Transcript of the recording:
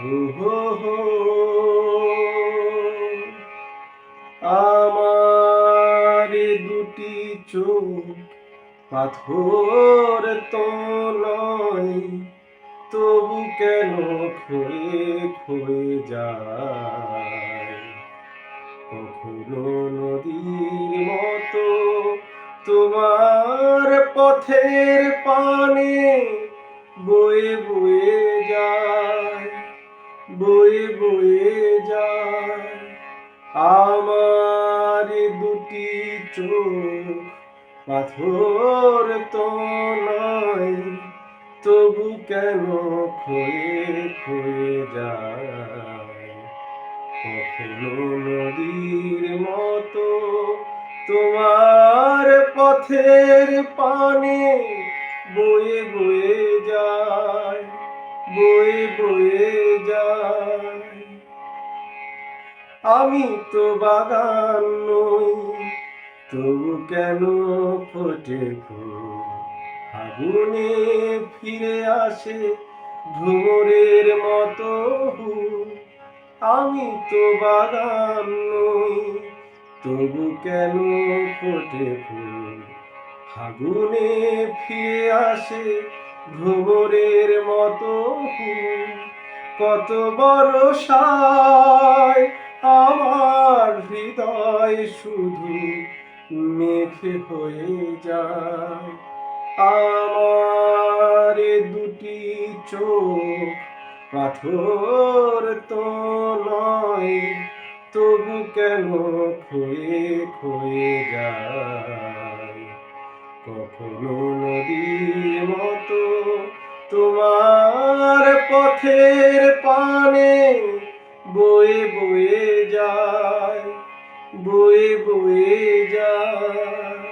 হো হো আমার দুটি চোখ পাথর তো নয়, তবু কেন খুঁড়ে খুঁড়ে যায়? কখনো নদীর মতো তোমার পথের পানে বয়ে বয়ে বয়ে বয়ে যায়। আমার দুটি চোখ পাথর তো নয় তবু কেন ক্ষয়ে ক্ষয়ে যায়? কখনো নদীর মতো তোমার পথের পানে বয়ে বয়ে যায়, বয়ে বয়ে যায়। আমি তো বাগান নই, তবু কেন ফোটে ফুল? আগুনে ফিরে আসে ভ্রমরের মতো। আমি তো বাগান নই, তবু কেন ফোটে ফুল? ফাগুনে ফিরে আসে ভ্রমরের মতো কত বড় সায় আমার হৃদয় শুধু মেঘে হয়ে যায়। আমার দুটি চোখ পাথর তো নয়, তবু কেন ক্ষয়ে ক্ষয়ে যায়? কখনো নদীর মতো তোমার পথের পানে বয়ে বয়ে যায় বয়ে বয়ে যায়।